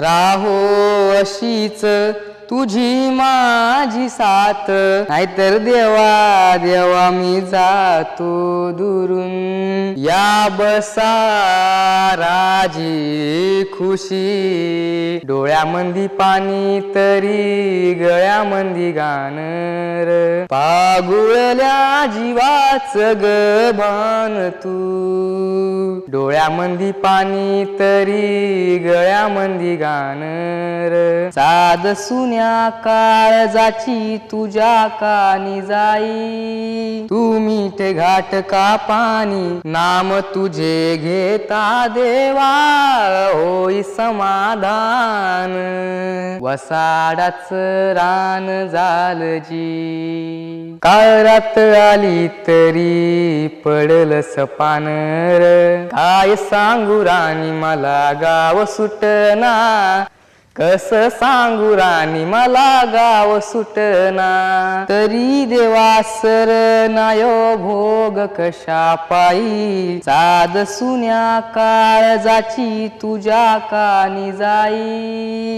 राहो अशीच तुझी माझी साथ. नाहीतर देवा देवा मी जातो दुरून. या बसा राजी खुशी. डोळ्यामंदी पाणी तरी गळ्यामंदी गाणर. पागुळल्या जीवाच गबान तू. डोळ्यामंदी पाणी तरी गळ्यामंदी गाणर साध सुन्या काळजाची तुझ्या कानी जाई. तू मीठ घाट का पाणी नाम तुझे घेता देवा. होई समाधान. वसाडाच रान झाल जी. काळात आली तरी पडल सपानर काय सांगू राणी मला गाव सुटना. कस सांगू राणी मला गाव सुटना. तरी देवासर नायो भोग कशा पायी. साध सुन्या काळजाची तुझ्या कानी जाई.